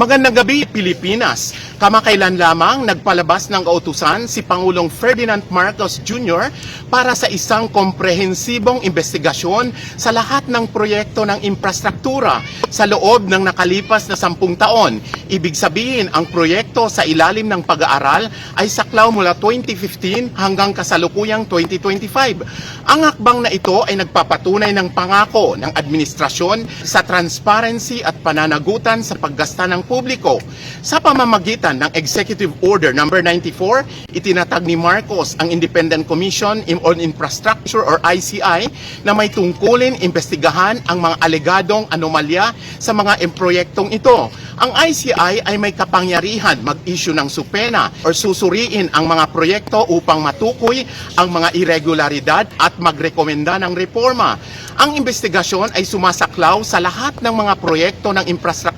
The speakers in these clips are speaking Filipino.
Magandang gabi, Pilipinas. Kamakailan lamang nagpalabas ng kautusan si Pangulong Ferdinand Marcos Jr. para sa isang komprehensibong investigasyon sa lahat ng proyekto ng infrastruktura sa loob ng nakalipas na sampung taon. Ibig sabihin, ang proyekto sa ilalim ng pag-aaral ay saklaw mula 2015 hanggang kasalukuyang 2025. Ang akbang na ito ay nagpapatunay ng pangako ng administrasyon sa transparency at pananagutan sa paggasta ng publiko. Sa pamamagitan ng Executive Order No. 94, itinatag ni Marcos ang Independent Commission on Infrastructure or ICI na may tungkulin imbestigahan ang mga alegadong anomalya sa mga proyektong ito. Ang ICI ay may kapangyarihan mag-issue ng supena or susuriin ang mga proyekto upang matukoy ang mga irregularidad at magrekomenda ng reforma. Ang investigasyon ay sumasaklaw sa lahat ng mga proyekto ng infrastruktura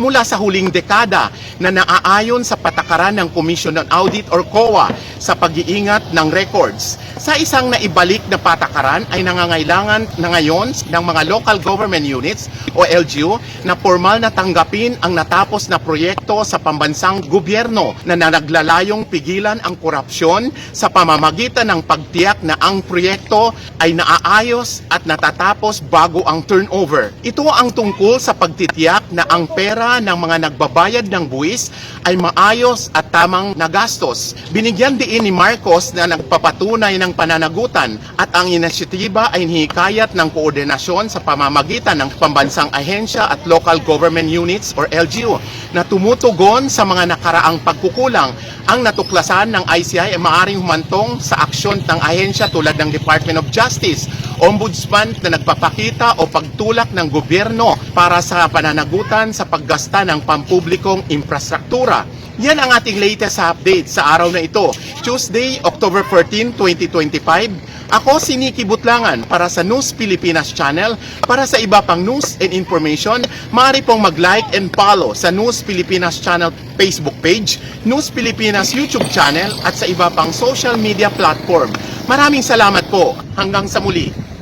mula sa huling dekada na naaayon sa patakaran ng Commission on Audit or COA sa pag-iingat ng records. Sa isang naibalik na patakaran ay nangangailangan na ngayon ng mga local government units o LGU na formal na tanggapin ang natapos na proyekto sa pambansang gobyerno na naglalayong pigilan ang korupsyon sa pamamagitan ng pagtiyak na ang proyekto ay naaayos at natatapos bago ang turnover. Ito ang tungkol sa pagtitiyak na ang pera ng mga nagbabayad ng buwis ay maayos at tamang nagastos. Binigyan diin ni Marcos na nagpapatunay ng pananagutan at ang inisyatiba ay hihikayat ng koordinasyon sa pamamagitan ng pambansang ahensya at local government units or LGU na tumutugon sa mga nakaraang pagkukulang. Ang natuklasan ng ICI ay maaaring humantong sa aksyon ng ahensya tulad ng Department of Justice, Ombudsman na nagpapakita o pagtulak ng gobyerno para sa pananagutan sa paggasta ng pampublikong infrastruktura. Yan ang ating latest update sa araw na ito, Tuesday, October 14, 2025. Ako si Nikki Butlangan para sa News Pilipinas Channel. Para sa iba pang news and information, maaari pong mag-like and follow sa News Pilipinas Channel Facebook page, News Pilipinas YouTube channel at sa iba pang social media platform. Maraming salamat po. Hanggang sa muli.